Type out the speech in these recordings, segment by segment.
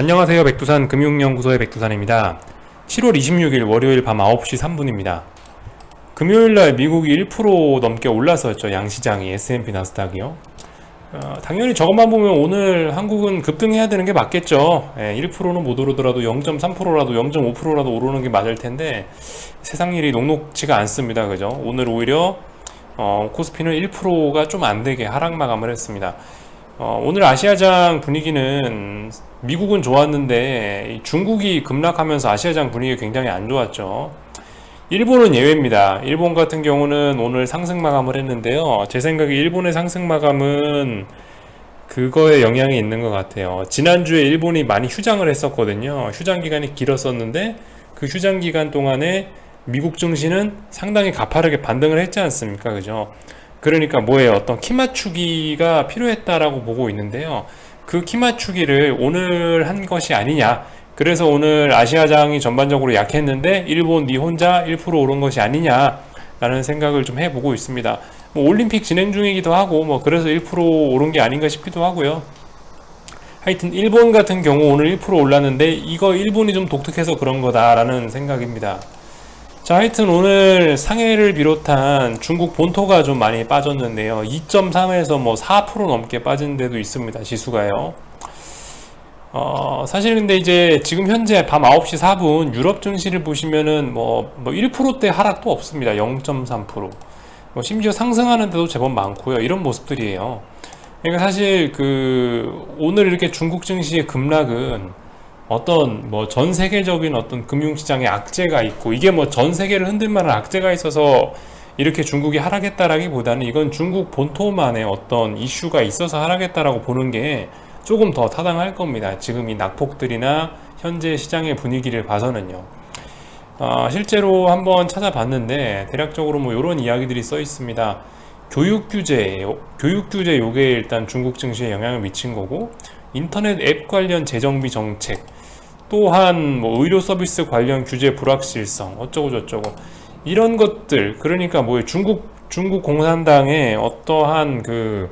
안녕하세요. 백두산 금융연구소의 백두산입니다. 7월 26일 월요일 밤 9시 3분입니다. 금요일 날 미국이 1% 넘게 올랐었죠. 양시장이 S&P 나스닥이요. 어, 당연히 저것만 보면 오늘 한국은 급등해야 되는 게 맞겠죠. 예, 1%는 못 오르더라도 0.3%라도 0.5%라도 오르는 게 맞을 텐데 세상 일이 녹록지가 않습니다. 그죠? 오늘 오히려 어, 코스피는 1%가 좀 안 되게 하락 마감을 했습니다. 어, 오늘 아시아장 분위기는 미국은 좋았는데 중국이 급락하면서 아시아장 분위기가 굉장히 안 좋았죠. 일본은 예외입니다. 일본 같은 경우는 오늘 상승 마감을 했는데요. 제 생각에 일본의 상승 마감은 그거에 영향이 있는 것 같아요. 지난주에 일본이 많이 휴장을 했었거든요. 휴장 기간이 길었었는데 그 휴장 기간 동안에 미국 증시는 상당히 가파르게 반등을 했지 않습니까? 그죠? 그러니까 뭐예요? 어떤 키 맞추기가 필요했다라고 보고 있는데요. 그 키 맞추기를 오늘 한 것이 아니냐. 그래서 오늘 아시아장이 전반적으로 약했는데 일본 니 혼자 1% 오른 것이 아니냐라는 생각을 좀 해보고 있습니다. 뭐 올림픽 진행 중이기도 하고 뭐 그래서 1% 오른 게 아닌가 싶기도 하고요. 하여튼 일본 같은 경우 오늘 1% 올랐는데 이거 일본이 좀 독특해서 그런 거다라는 생각입니다. 자, 하여튼 오늘 상해를 비롯한 중국 본토가 좀 많이 빠졌는데요. 2.3에서 뭐 4% 넘게 빠진 데도 있습니다. 지수가요. 어, 사실 근데 이제 지금 현재 밤 9시 4분 유럽 증시를 보시면은 뭐, 뭐 1%대 하락도 없습니다. 0.3%. 뭐 심지어 상승하는 데도 제법 많고요. 이런 모습들이에요. 그러니까 사실 그 오늘 이렇게 중국 증시의 급락은 어떤 뭐 전 세계적인 어떤 금융시장에 악재가 있고 이게 뭐 전 세계를 흔들 만한 악재가 있어서 이렇게 중국이 하락했다라기보다는 이건 중국 본토만의 어떤 이슈가 있어서 하락했다라고 보는 게 조금 더 타당할 겁니다. 지금 이 낙폭들이나 현재 시장의 분위기를 봐서는요. 어, 실제로 한번 찾아봤는데 대략적으로 뭐 이런 이야기들이 써 있습니다. 교육 규제, 교육 규제 요게 일단 중국 증시에 영향을 미친 거고 인터넷 앱 관련 재정비 정책, 또한 뭐 의료 서비스 관련 규제 불확실성 어쩌고 저쩌고 이런 것들 그러니까 뭐 중국 중국 공산당의 어떠한 그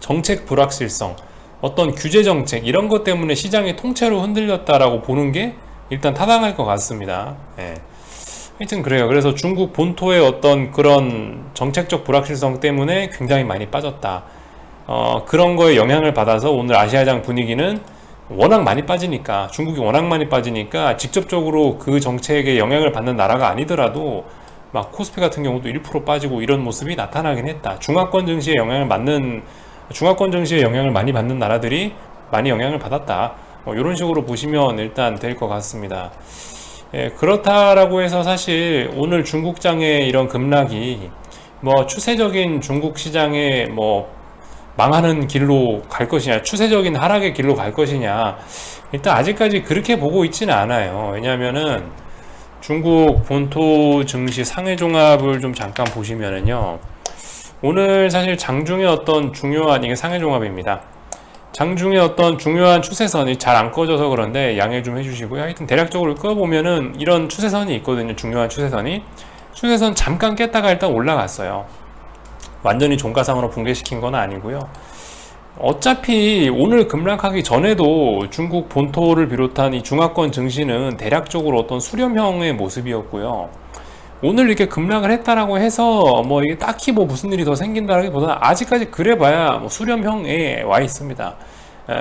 정책 불확실성 어떤 규제 정책 이런 것 때문에 시장이 통째로 흔들렸다라고 보는 게 일단 타당할 것 같습니다. 예. 하여튼 그래요. 그래서 중국 본토의 어떤 그런 정책적 불확실성 때문에 굉장히 많이 빠졌다. 어, 그런 거에 영향을 받아서 오늘 아시아장 분위기는 워낙 많이 빠지니까 중국이 워낙 많이 빠지니까 직접적으로 그 정책에 영향을 받는 나라가 아니더라도 막 코스피 같은 경우도 1% 빠지고 이런 모습이 나타나긴 했다. 중화권 증시에 영향을 받는 중화권 증시에 영향을 많이 받는 나라들이 많이 영향을 받았다. 뭐 이런 식으로 보시면 일단 될 것 같습니다. 예, 그렇다라고 해서 사실 오늘 중국장의 이런 급락이 뭐 추세적인 중국 시장의 뭐 망하는 길로 갈 것이냐, 추세적인 하락의 길로 갈 것이냐, 일단 아직까지 그렇게 보고 있지는 않아요. 왜냐하면은 중국 본토 증시 상해 종합을 좀 잠깐 보시면은요, 오늘 사실 장중의 어떤 중요한 이게 상해 종합입니다. 장중의 어떤 중요한 추세선이 잘 안 꺼져서 그런데 양해 좀 해주시고요. 하여튼 대략적으로 꺼보면은 이런 추세선이 있거든요. 중요한 추세선이. 추세선 잠깐 깼다가 일단 올라갔어요. 완전히 종가상으로 붕괴시킨 건 아니고요. 어차피 오늘 급락하기 전에도 중국 본토를 비롯한 이 중화권 증시는 대략적으로 어떤 수렴형의 모습이었고요. 오늘 이렇게 급락을 했다라고 해서 뭐 이게 딱히 뭐 무슨 일이 더 생긴다라기보다는 아직까지 그래봐야 뭐 수렴형에 와 있습니다.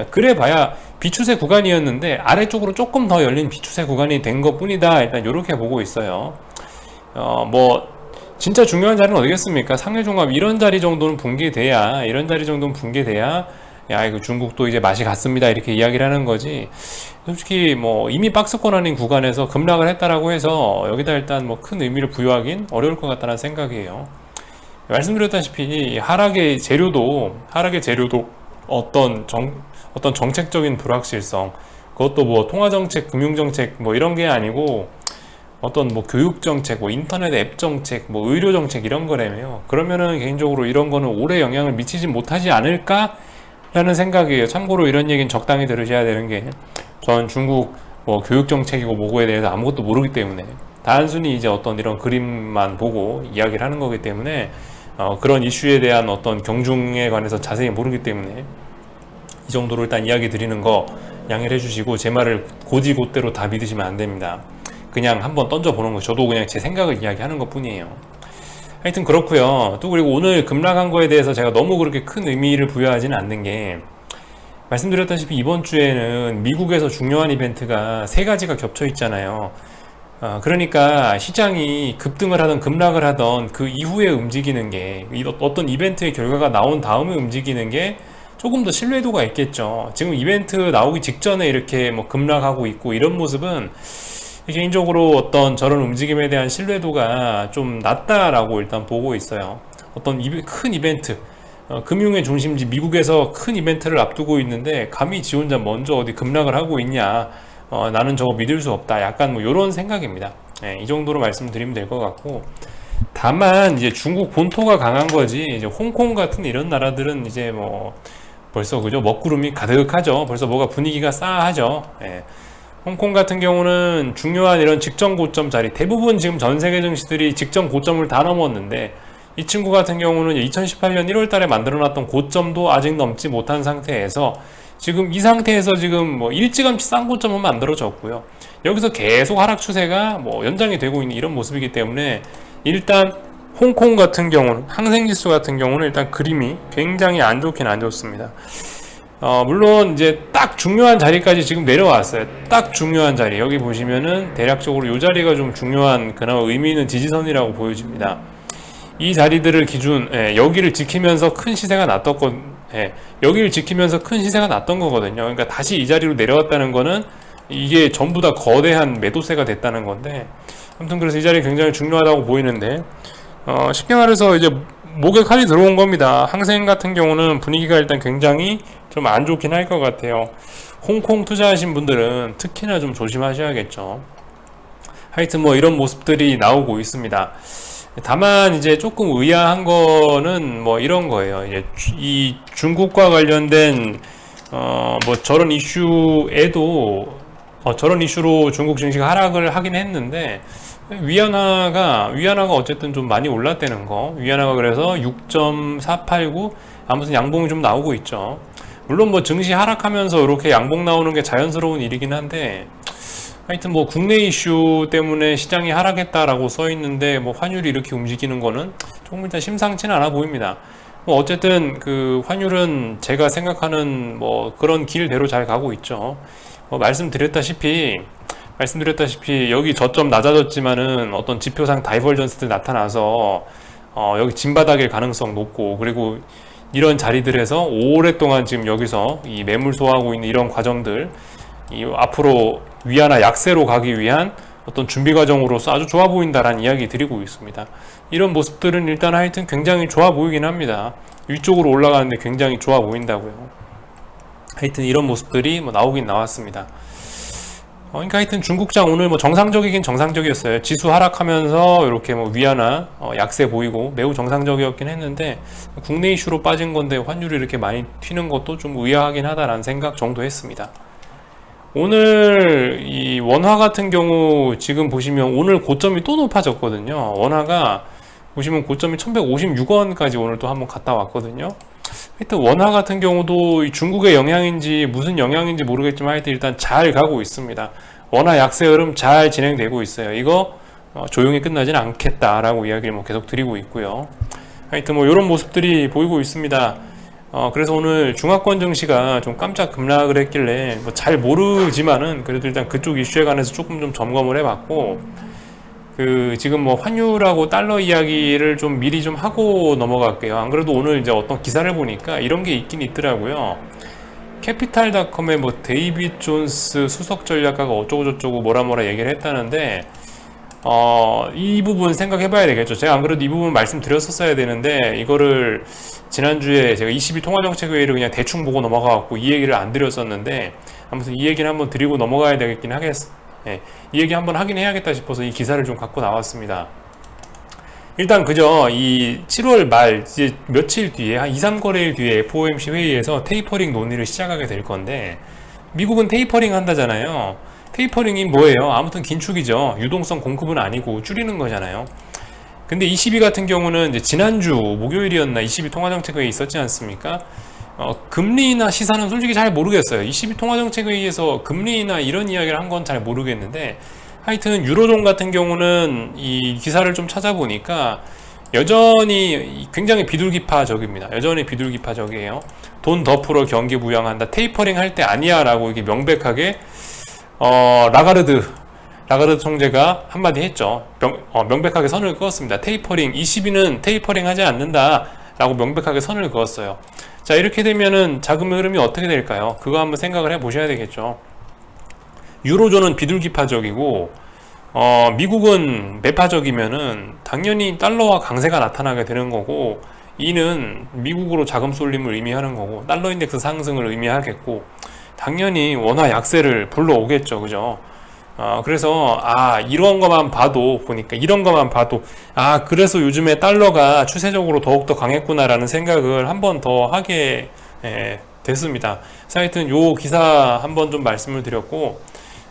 그래봐야 비추세 구간이었는데 아래쪽으로 조금 더 열린 비추세 구간이 된 것뿐이다. 일단 이렇게 보고 있어요. 어 뭐 진짜 중요한 자리는 어디겠습니까? 상해종합 이런 자리 정도는 붕괴돼야 이런 자리 정도는 붕괴돼야 야 이거 중국도 이제 맛이 갔습니다. 이렇게 이야기를 하는 거지. 솔직히 뭐 이미 박스권 아닌 구간에서 급락을 했다라고 해서 여기다 일단 뭐 큰 의미를 부여하긴 어려울 것 같다는 생각이에요. 말씀드렸다시피 하락의 재료도 하락의 재료도 어떤 정 어떤 정책적인 불확실성 그것도 뭐 통화정책 금융정책 뭐 이런 게 아니고 어떤 뭐 교육 정책, 뭐 인터넷 앱 정책, 뭐 의료 정책 이런 거라며요. 그러면은 개인적으로 이런 거는 오래 영향을 미치지 못하지 않을까라는 생각이에요. 참고로 이런 얘기는 적당히 들으셔야 되는 게 전 중국 뭐 교육 정책이고 뭐고에 대해서 아무것도 모르기 때문에 단순히 이제 어떤 이런 그림만 보고 이야기를 하는 거기 때문에 어, 그런 이슈에 대한 어떤 경중에 관해서 자세히 모르기 때문에 이 정도로 일단 이야기 드리는 거 양해를 해주시고 제 말을 고지고대로 다 믿으시면 안 됩니다. 그냥 한번 던져보는 거 저도 그냥 제 생각을 이야기하는 것 뿐이에요. 하여튼 그렇고요. 또 그리고 오늘 급락한 거에 대해서 제가 너무 그렇게 큰 의미를 부여하지는 않는 게 말씀드렸다시피 이번 주에는 미국에서 중요한 이벤트가 세 가지가 겹쳐 있잖아요. 어, 그러니까 시장이 급등을 하던 급락을 하던 그 이후에 움직이는 게 이- 어떤 이벤트의 결과가 나온 다음에 움직이는 게 조금 더 신뢰도가 있겠죠. 지금 이벤트 나오기 직전에 이렇게 뭐 급락하고 있고 이런 모습은 개인적으로 어떤 저런 움직임에 대한 신뢰도가 좀 낮다라고 일단 보고 있어요. 어떤 큰 이벤트, 어, 금융의 중심지 미국에서 큰 이벤트를 앞두고 있는데 감히 지 혼자 먼저 어디 급락을 하고 있냐? 어, 나는 저거 믿을 수 없다. 약간 뭐 이런 생각입니다. 예, 이 정도로 말씀드리면 될 것 같고. 다만 이제 중국 본토가 강한 거지 이제 홍콩 같은 이런 나라들은 이제 뭐 벌써 그죠 먹구름이 가득하죠. 벌써 뭐가 분위기가 싸하죠. 예. 홍콩 같은 경우는 중요한 이런 직전 고점 자리 대부분 지금 전 세계 증시들이 직전 고점을 다 넘었는데 이 친구 같은 경우는 2018년 1월 달에 만들어 놨던 고점도 아직 넘지 못한 상태에서 지금 이 상태에서 지금 뭐 일찌감치 싼 고점은 만들어졌고요. 여기서 계속 하락 추세가 뭐 연장이 되고 있는 이런 모습이기 때문에 일단 홍콩 같은 경우는 항생지수 같은 경우는 일단 그림이 굉장히 안 좋긴 안 좋습니다. 어, 물론 이제 딱 중요한 자리까지 지금 내려왔어요. 딱 중요한 자리. 여기 보시면은 대략적으로 이 자리가 좀 중요한 그나마 의미 있는 지지선이라고 보여집니다. 이 자리들을 기준, 예, 여기를 지키면서 큰 시세가 났던 건, 예, 여기를 지키면서 큰 시세가 났던 거거든요. 그러니까 다시 이 자리로 내려왔다는 거는 이게 전부 다 거대한 매도세가 됐다는 건데, 아무튼 그래서 이 자리 굉장히 중요하다고 보이는데, 어, 쉽게 말해서 이제 목에 칼이 들어온 겁니다. 항생 같은 경우는 분위기가 일단 굉장히 좀 안 좋긴 할 것 같아요. 홍콩 투자하신 분들은 특히나 좀 조심하셔야겠죠. 하여튼 뭐 이런 모습들이 나오고 있습니다. 다만 이제 조금 의아한 거는 뭐 이런 거예요. 이제 주- 이 중국과 관련된 어 뭐 저런 이슈에도 어 저런 이슈로 중국 증시가 하락을 하긴 했는데 위안화가 위안화가 어쨌든 좀 많이 올랐다는 거. 위안화가 그래서 6.489 아무튼 양봉이 좀 나오고 있죠. 물론 뭐 증시 하락하면서 이렇게 양봉 나오는 게 자연스러운 일이긴 한데 하여튼 뭐 국내 이슈 때문에 시장이 하락했다라고 써 있는데 뭐 환율이 이렇게 움직이는 거는 조금 일단 심상치는 않아 보입니다. 뭐 어쨌든 그 환율은 제가 생각하는 뭐 그런 길대로 잘 가고 있죠. 뭐 말씀드렸다시피 말씀드렸다시피 여기 저점 낮아졌지만은 어떤 지표상 다이버전스들 나타나서 어 여기 진바닥일 가능성 높고 그리고 이런 자리들에서 오랫동안 지금 여기서 이 매물 소화하고 있는 이런 과정들 이 앞으로 위안화 약세로 가기 위한 어떤 준비 과정으로서 아주 좋아 보인다라는 이야기 드리고 있습니다. 이런 모습들은 일단 하여튼 굉장히 좋아 보이긴 합니다. 위쪽으로 올라가는데 굉장히 좋아 보인다고요. 하여튼 이런 모습들이 뭐 나오긴 나왔습니다. 어, 그러니까 하여튼 중국장 오늘 뭐 정상적이긴 정상적이었어요. 지수 하락하면서 이렇게 뭐 위안화 어, 약세 보이고 매우 정상적이었긴 했는데 국내 이슈로 빠진 건데 환율이 이렇게 많이 튀는 것도 좀 의아하긴 하다라는 생각 정도 했습니다. 오늘 이 원화 같은 경우 지금 보시면 오늘 고점이 또 높아졌거든요. 원화가 보시면 고점이 1156원까지 오늘 또 한번 갔다 왔거든요. 하여튼 원화 같은 경우도 이 중국의 영향인지 무슨 영향인지 모르겠지만 하여튼 일단 잘 가고 있습니다. 원화 약세 흐름 잘 진행되고 있어요. 이거 어, 조용히 끝나지는 않겠다라고 이야기를 뭐 계속 드리고 있고요. 하여튼 뭐 이런 모습들이 보이고 있습니다. 어, 그래서 오늘 중화권 증시가 좀 깜짝 급락을 했길래 뭐 잘 모르지만은 그래도 일단 그쪽 이슈에 관해서 조금 좀 점검을 해봤고 그 지금 뭐 환율하고 달러 이야기를 좀 미리 좀 하고 넘어갈게요. 안 그래도 오늘 이제 어떤 기사를 보니까 이런 게 있긴 있더라고요. 캐피탈닷컴의 뭐 데이빗 존스 수석 전략가가 어쩌고 저쩌고 뭐라 뭐라 얘기를 했다는데 어, 이 부분 생각해 봐야 되겠죠. 제가 안 그래도 이 부분 말씀드렸었어야 되는데, 이거를 지난주에 제가 22 통화정책회의를 그냥 대충 보고 넘어가 갖고 이 얘기를 안 드렸었는데, 아무튼 이 얘기를 한번 드리고 넘어가야 되겠긴 하겠, 예, 이 얘기 한번 하긴 해야겠다 싶어서 이 기사를 좀 갖고 나왔습니다. 일단 그죠. 이 7월 말 이제 며칠 뒤에 한 2, 3거래일 뒤에 FOMC 회의에서 테이퍼링 논의를 시작하게 될 건데 미국은 테이퍼링 한다잖아요. 테이퍼링이 뭐예요? 아무튼 긴축이죠. 유동성 공급은 아니고 줄이는 거잖아요. 근데 22 같은 경우는 이제 지난주 목요일이었나 22 통화정책회의 있었지 않습니까? 어, 금리나 시사는 솔직히 잘 모르겠어요. 22 통화정책회의에서 금리나 이런 이야기를 한 건 잘 모르겠는데 하여튼 유로존 같은 경우는 이 기사를 좀 찾아보니까 여전히 굉장히 비둘기파적입니다. 여전히 비둘기파적이에요. 돈 더 풀어 경기 부양한다. 테이퍼링 할 때 아니야라고 이게 명백하게 어, 라가르드 라가르드 총재가 한마디 했죠. 명, 어, 명백하게 선을 그었습니다. 테이퍼링 22는 테이퍼링 하지 않는다라고 명백하게 선을 그었어요. 자 이렇게 되면은 자금의 흐름이 어떻게 될까요? 그거 한번 생각을 해 보셔야 되겠죠. 유로존은 비둘기파적이고 어, 미국은 매파적이면은 당연히 달러와 강세가 나타나게 되는 거고 이는 미국으로 자금 쏠림을 의미하는 거고 달러 인덱스 상승을 의미하겠고 당연히 원화 약세를 불러오겠죠 그죠 어, 그래서 아 이런 것만 봐도 보니까 이런 것만 봐도 아 그래서 요즘에 달러가 추세적으로 더욱더 강했구나라는 생각을 한 번 더 하게 예, 됐습니다. 하여튼 요 기사 한번 좀 말씀을 드렸고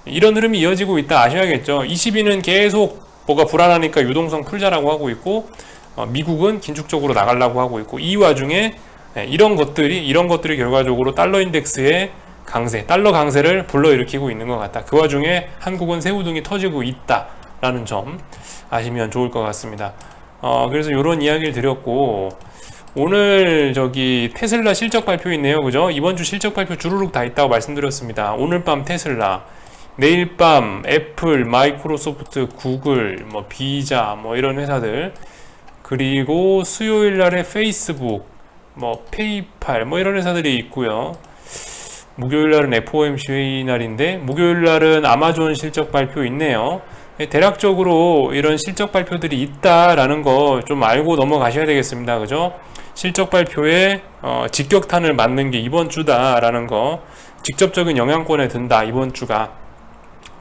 이런 흐름이 이어지고 있다 아셔야겠죠. 22는 계속 뭐가 불안하니까 유동성 풀자라고 하고 있고 어, 미국은 긴축적으로 나가려고 하고 있고 이 와중에 예, 이런 것들이 이런 것들이 결과적으로 달러 인덱스의 강세, 달러 강세를 불러일으키고 있는 것 같다. 그 와중에 한국은 새우등이 터지고 있다라는 점 아시면 좋을 것 같습니다. 어, 그래서 이런 이야기를 드렸고 오늘 저기 테슬라 실적 발표 있네요, 그죠? 이번 주 실적 발표 주르륵 다 있다고 말씀드렸습니다. 오늘 밤 테슬라, 내일 밤 애플, 마이크로소프트, 구글, 뭐 비자, 뭐 이런 회사들 그리고 수요일 날에 페이스북, 뭐 페이팔, 뭐 이런 회사들이 있고요. 목요일 날은 FOMC 회의 날인데 목요일 날은 아마존 실적 발표 있네요. 예, 대략적으로 이런 실적 발표들이 있다라는 거 좀 알고 넘어가셔야 되겠습니다. 그죠? 실적 발표에 어, 직격탄을 맞는 게 이번 주다라는 거 직접적인 영향권에 든다 이번 주가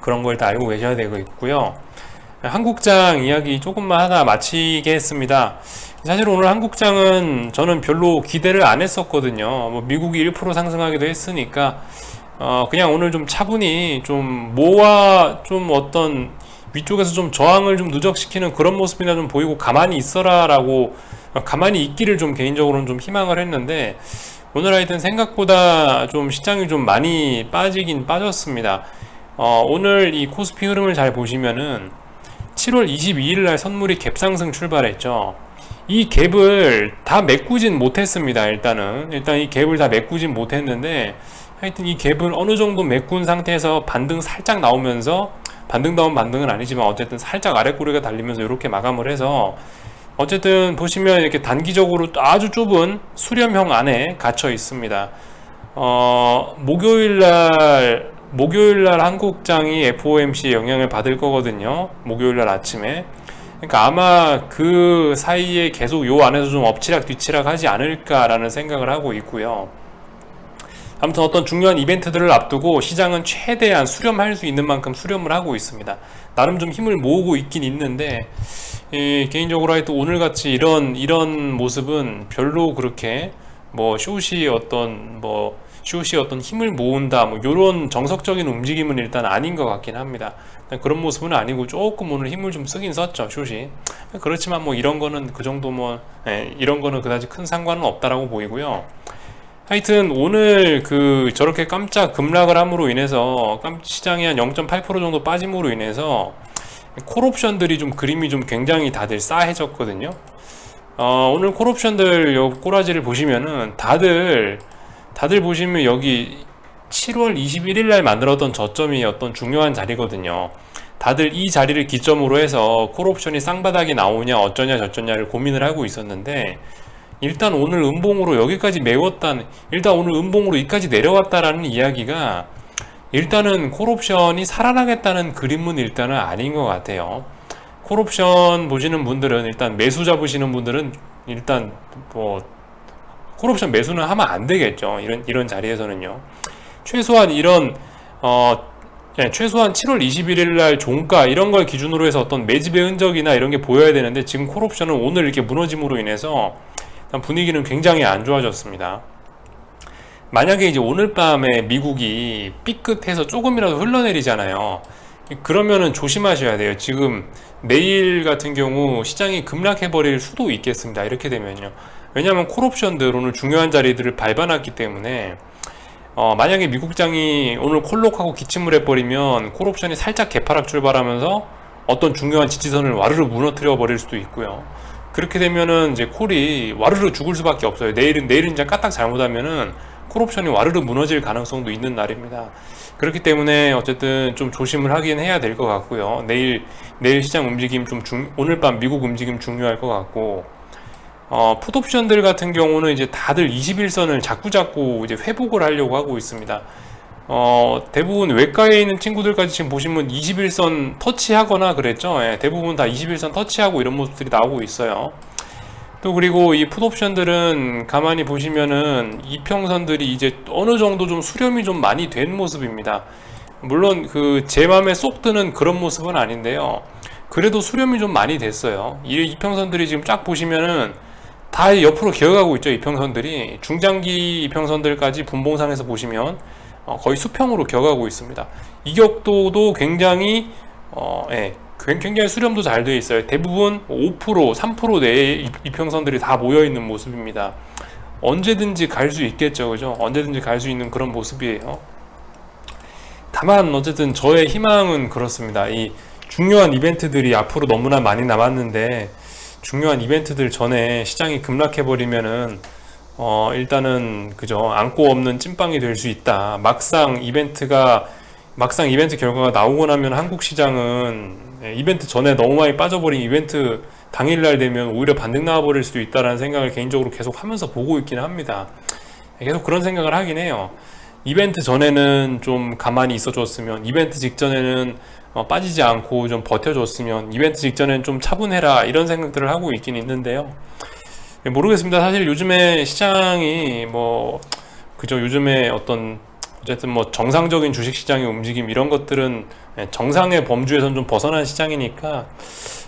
그런 걸 다 알고 계셔야 되고 있고요. 한국장 이야기 조금만 하다 마치게 했습니다. 사실 오늘 한국장은 저는 별로 기대를 안 했었거든요. 뭐 미국이 1% 상승하기도 했으니까 어 그냥 오늘 좀 차분히 좀 모아 좀 어떤 위쪽에서 좀 저항을 좀 누적시키는 그런 모습이나 좀 보이고 가만히 있어라라고 가만히 있기를 좀 개인적으로는 좀 희망을 했는데 오늘 하여튼 생각보다 좀 시장이 좀 많이 빠지긴 빠졌습니다. 어 오늘 이 코스피 흐름을 잘 보시면은 7월 22일 날 선물이 갭상승 출발했죠. 이 갭을 다 메꾸진 못했습니다. 일단은 일단 이 갭을 다 메꾸진 못했는데 하여튼 이 갭을 어느 정도 메꾼 상태에서 반등 살짝 나오면서 반등 다운 반등은 아니지만 어쨌든 살짝 아래 꼬리가 달리면서 이렇게 마감을 해서 어쨌든 보시면 이렇게 단기적으로 아주 좁은 수렴형 안에 갇혀 있습니다. 어, 목요일 날 목요일 날 한국장이 FOMC 영향을 받을 거거든요. 목요일 날 아침에. 그러니까 아마 그 사이에 계속 요 안에서 좀 엎치락 뒤치락 하지 않을까라는 생각을 하고 있고요. 아무튼 어떤 중요한 이벤트들을 앞두고 시장은 최대한 수렴할 수 있는 만큼 수렴을 하고 있습니다. 나름 좀 힘을 모으고 있긴 있는데 예, 개인적으로 하여튼 오늘같이 이런 이런 모습은 별로 그렇게 뭐 쇼시 어떤 뭐 슛이 어떤 힘을 모은다 뭐 이런 정석적인 움직임은 일단 아닌 것 같긴 합니다. 그런 모습은 아니고 조금 오늘 힘을 좀 쓰긴 썼죠 슛이 그렇지만 뭐 이런 거는 그 정도 뭐 예, 이런 거는 그다지 큰 상관은 없다라고 보이고요. 하여튼 오늘 그 저렇게 깜짝 급락을 함으로 인해서 시장이 한 0.8% 정도 빠짐으로 인해서 콜옵션들이 좀 그림이 좀 굉장히 다들 싸해졌거든요. 어, 오늘 콜옵션들 요 꼬라지를 보시면은 다들 다들 보시면 여기 7월 21일 날 만들었던 저점이 어떤 중요한 자리거든요. 다들 이 자리를 기점으로 해서 콜옵션이 쌍바닥이 나오냐 어쩌냐 저쩌냐를 고민을 하고 있었는데 일단 오늘 음봉으로 여기까지 메웠다는 일단 오늘 음봉으로 여기까지 내려왔다라는 이야기가 일단은 콜옵션이 살아나겠다는 그림은 일단은 아닌 것 같아요. 콜옵션 보시는 분들은 일단 매수 잡으시는 분들은 일단 뭐 콜옵션 매수는 하면 안 되겠죠. 이런 이런 자리에서는요. 최소한 이런 어 예, 최소한 7월 21일 날 종가 이런 걸 기준으로 해서 어떤 매집의 흔적이나 이런 게 보여야 되는데 지금 콜옵션은 오늘 이렇게 무너짐으로 인해서 분위기는 굉장히 안 좋아졌습니다. 만약에 이제 오늘 밤에 미국이 삐끗해서 조금이라도 흘러내리잖아요. 그러면은 조심하셔야 돼요. 지금 내일 같은 경우 시장이 급락해버릴 수도 있겠습니다. 이렇게 되면요. 왜냐하면 콜옵션들 오늘 중요한 자리들을 밟아놨기 때문에 어, 만약에 미국장이 오늘 콜록하고 기침을 해버리면 콜옵션이 살짝 개파락 출발하면서 어떤 중요한 지지선을 와르르 무너뜨려 버릴 수도 있고요. 그렇게 되면은 이제 콜이 와르르 죽을 수밖에 없어요. 내일은 내일은 이제 까딱 잘못하면은 콜옵션이 와르르 무너질 가능성도 있는 날입니다. 그렇기 때문에 어쨌든 좀 조심을 하긴 해야 될 것 같고요. 내일 내일 시장 움직임 좀 중, 오늘 밤 미국 움직임 중요할 것 같고 어, 풋옵션들 같은 경우는 이제 다들 21선을 자꾸 자꾸 이제 회복을 하려고 하고 있습니다. 어, 대부분 외과에 있는 친구들까지 지금 보시면 21선 터치하거나 그랬죠. 예, 대부분 다 21선 터치하고 이런 모습들이 나오고 있어요. 또 그리고 이 풋옵션들은 가만히 보시면은 이평선들이 이제 어느 정도 좀 수렴이 좀 많이 된 모습입니다. 물론 그제 맘에 쏙 드는 그런 모습은 아닌데요. 그래도 수렴이 좀 많이 됐어요. 이 이평선들이 지금 쫙 보시면은 다 옆으로 기어가고 있죠. 이평선들이 중장기 이평선들까지 분봉상에서 보시면 어, 거의 수평으로 기어가고 있습니다. 이격도도 굉장히 어, 예, 굉- 굉장히 수렴도 잘 되어 있어요. 대부분 5%, 3% 내의 이- 이평선들이 다 모여 있는 모습입니다. 언제든지 갈 수 있겠죠, 그죠? 언제든지 갈 수 있는 그런 모습이에요. 다만 어쨌든 저의 희망은 그렇습니다. 이 중요한 이벤트들이 앞으로 너무나 많이 남았는데 중요한 이벤트들 전에 시장이 급락해 버리면은 어 일단은 그죠 안고 없는 찐빵이 될 수 있다. 막상 이벤트가 막상 이벤트 결과가 나오고 나면 한국 시장은 예, 이벤트 전에 너무 많이 빠져버린 이벤트 당일날 되면 오히려 반등 나와버릴 수도 있다라는 생각을 개인적으로 계속 하면서 보고 있기는 합니다. 계속 그런 생각을 하긴 해요. 이벤트 전에는 좀 가만히 있어 줬으면, 이벤트 직전에는 어, 빠지지 않고 좀 버텨줬으면, 이벤트 직전에는 좀 차분해라, 이런 생각들을 하고 있긴 있는데요. 예, 모르겠습니다. 사실 요즘에 시장이 뭐, 그죠. 요즘에 어떤, 어쨌든 뭐 정상적인 주식 시장의 움직임, 이런 것들은 예, 정상의 범주에선 좀 벗어난 시장이니까,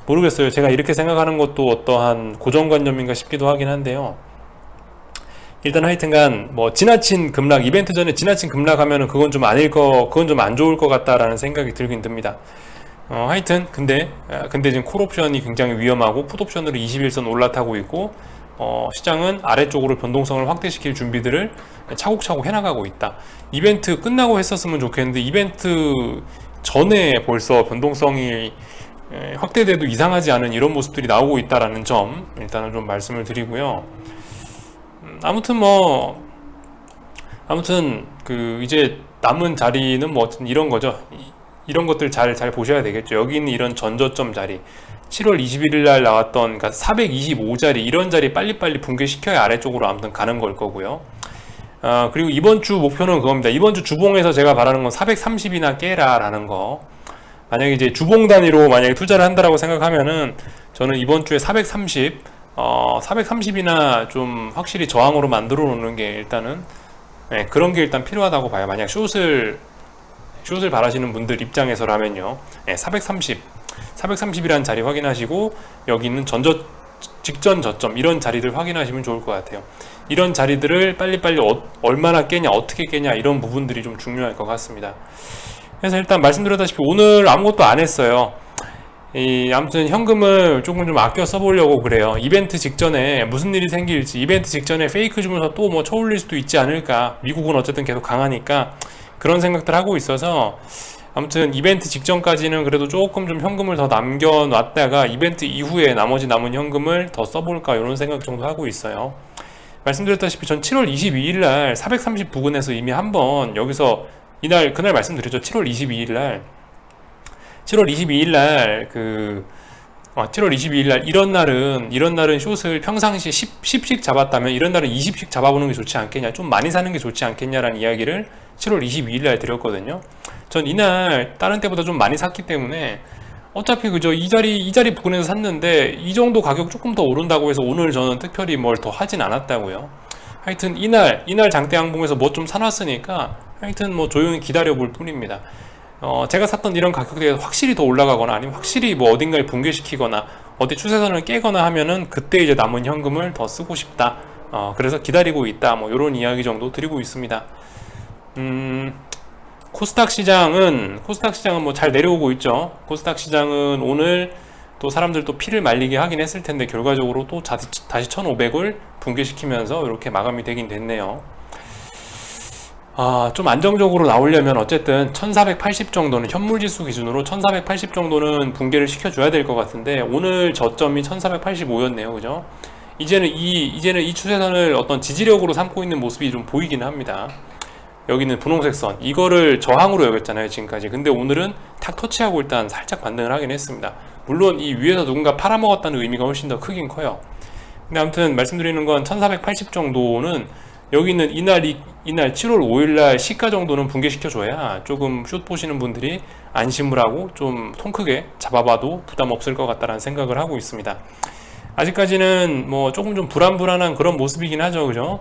모르겠어요. 제가 이렇게 생각하는 것도 어떠한 고정관념인가 싶기도 하긴 한데요. 일단 하여튼간 뭐 지나친 급락 이벤트 전에 지나친 급락하면은 그건 좀 아닐 거 그건 좀 안 좋을 것 같다라는 생각이 들긴 듭니다. 어 하여튼 근데 아, 근데 지금 콜옵션이 굉장히 위험하고 풋옵션으로 21선 올라타고 있고 어 시장은 아래쪽으로 변동성을 확대시킬 준비들을 차곡차곡 해나가고 있다. 이벤트 끝나고 했었으면 좋겠는데 이벤트 전에 벌써 변동성이 에, 확대돼도 이상하지 않은 이런 모습들이 나오고 있다라는 점 일단은 좀 말씀을 드리고요. 아무튼 뭐 아무튼 그 이제 남은 자리는 뭐 어쨌든 이런 거죠. 이- 이런 것들 잘 잘 보셔야 되겠죠. 여기 있는 이런 전저점 자리. 7월 21일 날 나왔던 그러니까 425자리 이런 자리 빨리빨리 붕괴시켜야 아래쪽으로 아무튼 가는 걸 거고요. 아, 그리고 이번 주 목표는 그겁니다. 이번 주 주봉에서 제가 바라는 건 430이나 깨라라는 거. 만약에 이제 주봉 단위로 만약에 투자를 한다라고 생각하면은 저는 이번 주에 430, 어, 430이나 좀 확실히 저항으로 만들어 놓는 게 일단은 네, 그런 게 일단 필요하다고 봐요. 만약 숏을 숏을 바라시는 분들 입장에서라면요. 네, 430, 430이라는 자리 확인하시고 여기 있는 전저 직전 저점 이런 자리를 확인하시면 좋을 것 같아요. 이런 자리들을 빨리빨리 어, 얼마나 깨냐, 어떻게 깨냐 이런 부분들이 좀 중요할 것 같습니다. 그래서 일단 말씀드렸다시피 오늘 아무것도 안 했어요. 이 아무튼 현금을 조금 좀 아껴 써보려고 그래요. 이벤트 직전에 무슨 일이 생길지 이벤트 직전에 페이크 주면서 또 뭐 쳐올릴 수도 있지 않을까. 미국은 어쨌든 계속 강하니까 그런 생각들 하고 있어서 아무튼 이벤트 직전까지는 그래도 조금 좀 현금을 더 남겨놨다가 이벤트 이후에 나머지 남은 현금을 더 써볼까 이런 생각 정도 하고 있어요. 말씀드렸다시피 전 7월 22일 날 430 부근에서 이미 한번 여기서 이날 그날 말씀드렸죠. 7월 22일 날 7월 22일 날 그 어, 7월 22일 날 이런 날은 이런 날은 숏을 평상시에 10, 10씩 잡았다면 이런 날은 20씩 잡아보는 게 좋지 않겠냐 좀 많이 사는 게 좋지 않겠냐라는 이야기를 7월 22일 날 드렸거든요. 전 이날 다른 때보다 좀 많이 샀기 때문에 어차피 그저 이 자리 이 자리 부근에서 샀는데 이 정도 가격 조금 더 오른다고 해서 오늘 저는 특별히 뭘 더 하진 않았다고요. 하여튼 이날 이날 장대 항공에서 뭐 좀 사놨으니까 하여튼 뭐 조용히 기다려 볼 뿐입니다 어, 제가 샀던 이런 가격대가 확실히 더 올라가거나 아니면 확실히 뭐 어딘가에 붕괴시키거나 어디 추세선을 깨거나 하면은 그때 이제 남은 현금을 더 쓰고 싶다. 어, 그래서 기다리고 있다. 뭐 이런 이야기 정도 드리고 있습니다. 음, 코스닥 시장은 코스닥 시장은 뭐 잘 내려오고 있죠. 코스닥 시장은 오늘 또 사람들 또 피를 말리게 하긴 했을 텐데 결과적으로 또 다시 1500을 붕괴시키면서 이렇게 마감이 되긴 됐네요. 아, 좀 안정적으로 나오려면 어쨌든 1480 정도는 현물지수 기준으로 1480 정도는 붕괴를 시켜줘야 될 것 같은데 오늘 저점이 1485였네요. 그죠? 이제는 이, 이제는 이 추세선을 어떤 지지력으로 삼고 있는 모습이 좀 보이긴 합니다. 여기는 분홍색 선. 이거를 저항으로 여겼잖아요. 지금까지. 근데 오늘은 탁 터치하고 일단 살짝 반등을 하긴 했습니다. 물론 이 위에서 누군가 팔아먹었다는 의미가 훨씬 더 크긴 커요. 근데 아무튼 말씀드리는 건 1480 정도는 여기는 이날 이, 이날 7월 5일날 시가 정도는 붕괴시켜줘야 조금 숏 보시는 분들이 안심을 하고 좀 통 크게 잡아봐도 부담 없을 것 같다라는 생각을 하고 있습니다. 아직까지는 뭐 조금 좀 불안불안한 그런 모습이긴 하죠, 그죠?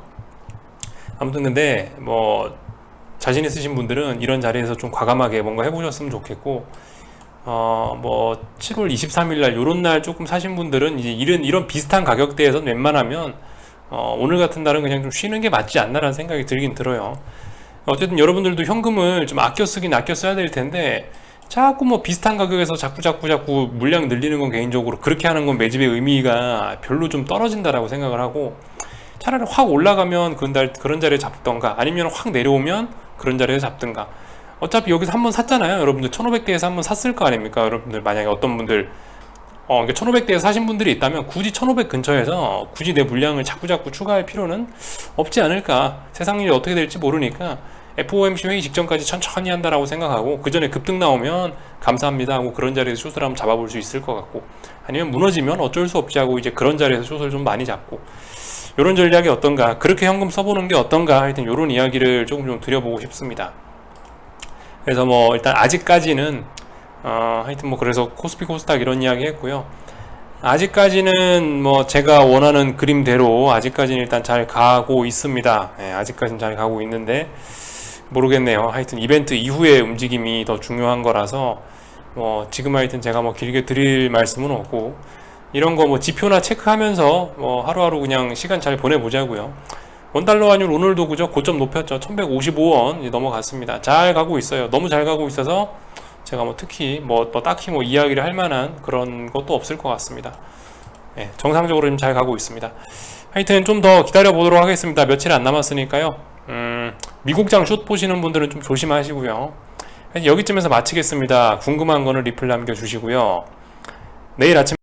아무튼 근데 뭐 자신 있으신 분들은 이런 자리에서 좀 과감하게 뭔가 해보셨으면 좋겠고 어뭐 7월 23일 날 요런 날 조금 사신 분들은 이제 이런 이런 비슷한 가격대에서 웬만하면 어 오늘 같은 날은 그냥 좀 쉬는 게 맞지 않나라는 생각이 들긴 들어요. 어쨌든 여러분들도 현금을 좀 아껴 쓰긴 아껴 써야 될 텐데 자꾸 뭐 비슷한 가격에서 자꾸 자꾸 자꾸 물량 늘리는 건 개인적으로 그렇게 하는 건 매집의 의미가 별로 좀 떨어진다라고 생각을 하고 차라리 확 올라가면 그런, 달, 그런 자리에 잡던가 아니면 확 내려오면 그런 자리에 잡든가. 어차피 여기서 한 번 샀잖아요. 여러분들 1500대에서 한 번 샀을 거 아닙니까? 여러분들 만약에 어떤 분들 어, 그러니까 1500대에서 사신 분들이 있다면 굳이 1500 근처에서 굳이 내 물량을 자꾸자꾸 추가할 필요는 없지 않을까. 세상 일이 어떻게 될지 모르니까 FOMC 회의 직전까지 천천히 한다라고 생각하고 그 전에 급등 나오면 감사합니다 하고 그런 자리에서 숏을 한번 잡아볼 수 있을 것 같고 아니면 무너지면 어쩔 수 없지 하고 이제 그런 자리에서 숏을 좀 많이 잡고 이런 전략이 어떤가 그렇게 현금 써보는 게 어떤가 하여튼 이런 이야기를 조금 좀 드려보고 싶습니다. 그래서 뭐 일단 아직까지는 어 하여튼 뭐 그래서 코스피 코스닥 이런 이야기 했고요 아직까지는 뭐 제가 원하는 그림대로 아직까지는 일단 잘 가고 있습니다 예, 아직까지는 잘 가고 있는데 모르겠네요 하여튼 이벤트 이후의 움직임이 더 중요한 거라서 뭐 지금 하여튼 제가 뭐 길게 드릴 말씀은 없고 이런 거 뭐 지표나 체크하면서 뭐 하루하루 그냥 시간 잘 보내보자고요. 원달러 환율 오늘도 그죠 고점 높였죠. 1155원 이제 넘어갔습니다. 잘 가고 있어요. 너무 잘 가고 있어서 제가 뭐 특히 뭐, 뭐 딱히 뭐 이야기를 할 만한 그런 것도 없을 것 같습니다. 네, 정상적으로 좀잘 가고 있습니다. 하여튼 좀 더 기다려 보도록 하겠습니다. 며칠 안 남았으니까요. 음, 미국장 숏 보시는 분들은 좀 조심하시고요. 여기쯤에서 마치겠습니다. 궁금한 거는 리플 남겨주시고요. 내일 아침